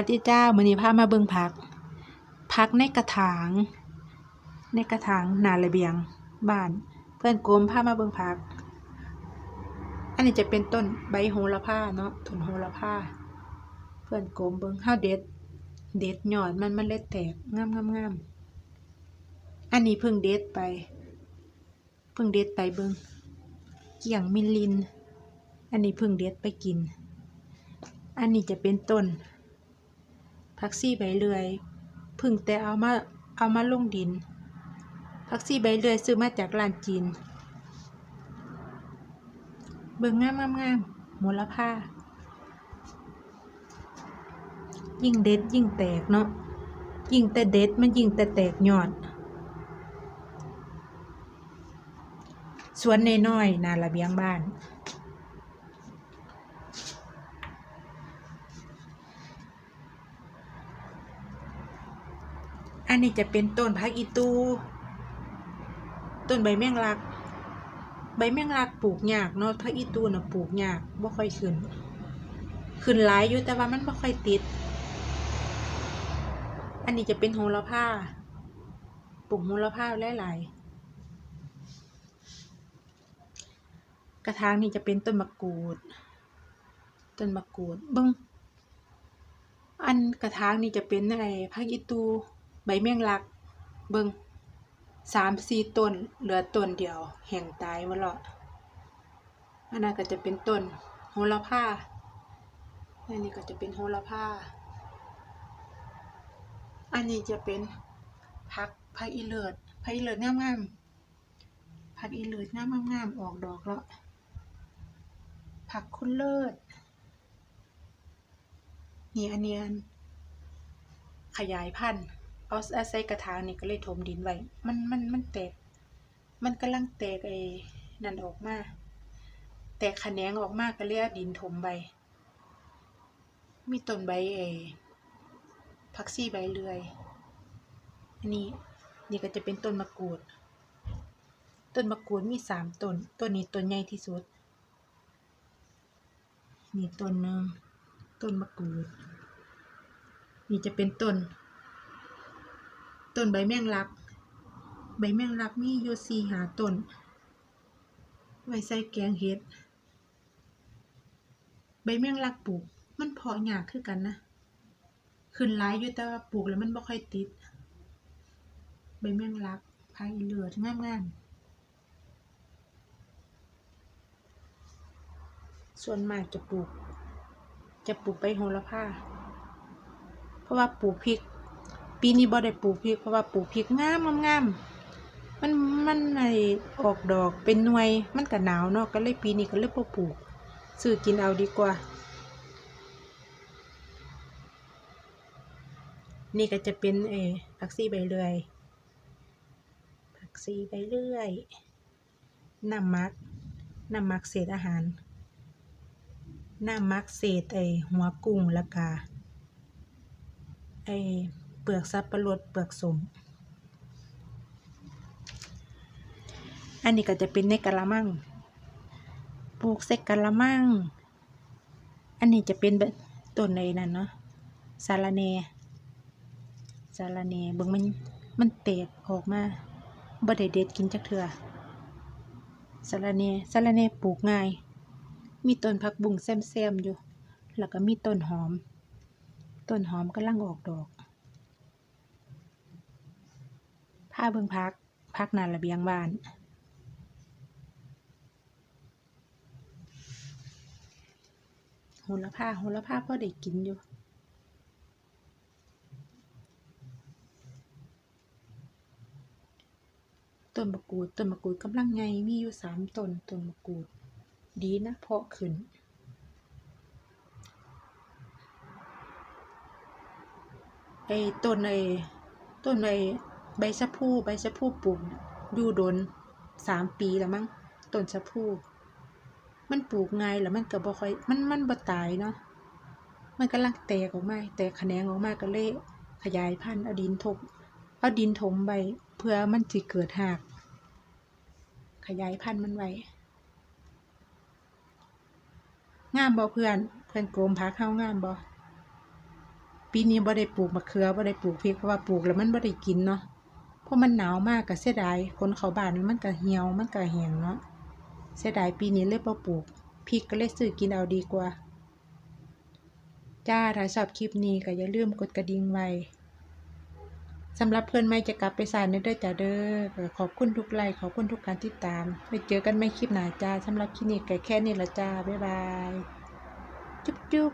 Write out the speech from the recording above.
วัสดีจ้ามือนี้พามาเบิ่งผัก ผักในกระถาง ในกระถางนาระเบียง บ้าน เพื่อนโกมพามาเบิ่งผัก อันนี้จะเป็นต้นใบโหระพาเนาะต้นโหระพาเพื่อนโกมเบิ่งเฮาเด็ด เด็ดหยอดมันมันเล็ดแตกงามงามงามอันนี้เพิ่งเด็ดไป เพิ่งเด็ดไปเบิ่งเกี่ยงมิลลิน อันนี้เพิ่งเด็ดไปกินอันนี้จะเป็นต้น ผักซี่ใบเลื่อยพึ่งแต่เอามาเอามาลงดินผักซี่ใบเลื่อยซื้อมาจากร้านจีน เบิ่งงามงามงามมูลค่ายิ่งเด็ดยิ่งแตกเนาะยิ่งแต่เด็ดมันยิ่งแต่แตกยอด สวนน้อยๆนาระเบียงบ้าน อันนี้จะเป็นต้นพักอีตู ต้นใบแมงลัก ใบแมงลักปลูกยากเนาะพักอีตูน่ะปลูกยากบ่ค่อยขึ้น ขึ้นหลายอยู่แต่ว่ามันบ่ค่อยติด อันนี้จะเป็นโหระพาปลูกโหระพาหลายๆ กระถางนี่จะเป็นต้นมะกรูด ต้นมะกรูดบิ่งอันกระถางนี่จะเป็นอะไอ้พักอีตู ใบแมงลัก เบิงสามสี่ต้น เหลือต้นเดียว แห่งตายหมดและอันนั้นก็จะเป็นต้นโหระพาอันนี้ก็จะเป็นโหระพาอันนี้จะเป็นพักพักอีเลิศพักอีเลิศงามๆพักอีเลิศงามๆออกดอกแล้วผักคุณเลิศนี่อันเนียนขยายพันธุ์ เอาอาศัยกระถางนี่ก็เลยถมดินไว้ มันมันมันแตก มันกำลังแตกไอ้นั่นออกมา แตกแขนงออกมาก็เลยเอาดินถมไว้มีต้นใบไอ้ผักซี่ใบเลื่อย อันนี้นี่ก็จะเป็นต้นมะกรูด ต้นมะกรูดมีสามต้น ต้นนี้ต้นใหญ่ที่สุด นี่ต้นหนึงต้นมะกรูด นี่จะเป็นต้น ต้นใบแมงลัก ใบแมงลักมีอยู่สี่หาต้น ไว้ใส่แกงเห็ด ใบแมงลักปลูก มันเพาะยากคือกันนะ ขึ้นหลายอยู่แต่ว่าปลูกแล้วมันบ่ค่อยติด ใบแมงลักพายเลือดงามๆส่วนมากจะปลูก จะปลูกใบโหระพา เพราะว่าปลูกพริก ปีนี้บ่ได้ปลูกพริกเพราะว่าปลูกพริกงามงามมันมันไอออกดอกเป็นหน่วยมันก็หนาวเนาะก็เลยปีนี้ก็เลยบ่ปลูกซื้อกินเอาดีกว่า นี่ก็จะเป็นเอผักซี่ใบเลื่อยผักซี่ใบเลื่อยน้ำมักน้ำมักเศษอาหารน้ำมักเศษไอหัวกุ้งล้วก็ไอ ปลือกสับปะรดเปลือกสม อันนี้ก็จะเป็นในกะละมัง ปลูกใส่กะละมัง อันนี้จะเป็นต้นในนั่นเนาะสาระแหนสาระแหนเบิ่งมันมันแตกออกมาบ่ได้เด็ดกินจักเทื่อสาระแหนสาระแหนปลูกง่าย มีต้นผักบุ้งแซมๆอยู่ แล้วก็มีต้นหอม ต้นหอมกำลังออกดอก ผ้าเบิ่งพัก พักนานระเบียงบ้านโหระพาโหระพาพ่อได้กินอยู่ ต้นมะกรูด ต้นมะกรูดกำลังไงมีอยู่สามต้น ต้นมะกรูด ดีนะเพาะขึ้นไอ้ต้นไอ้ต้นไอ้ ใบชะพูใบชะพูปลูกน่ะอยู่โดนสามปีแล้วมั้งต้นชะพูมันปลูกง่ายแล้วมันก็บ่ค่อย มันมันบ่ตายเนาะมันกำลังแตกออกมาแตกแขนงออกมาก็เลยขยายพันธุ์เอาดินทบเอาดินถมไว้เพื่อมันสิเกิดหาก ขยายพันธุ์มันไว้งามบ่เพื่อน เพื่อนโกมพักเข้างามบ่ปีนี้บ่ได้ปลูกมะเขือบ่ได้ปลูกพริกเพราะว่าปลูกแล้วมันบ่ได้กินเนาะ เพราะมันหนาวมากก็เสียดายคนเขาบ้านมันก็เหี่ยวมันก็แห้งเนาะเสียดายปีนี้เลยบ่ปลูกพริกก็เลยซื้อกินเอาดีกว่า จ้าถ้าชอบคลิปนี้ก็อย่าลืมกดกระดิ่งไว้สำหรับเพื่อนใหม่จะกลับไปสานเด้อจ้าเด้อขอบคุณทุกไลค์ขอบคุณทุกการติดตามไว้เจอกันใหม่คลิปหน้าจ้าสำหรับคลิปนี้ก็แค่นี้ละจ้า บ๊ายบาย จุ๊บจุ๊บ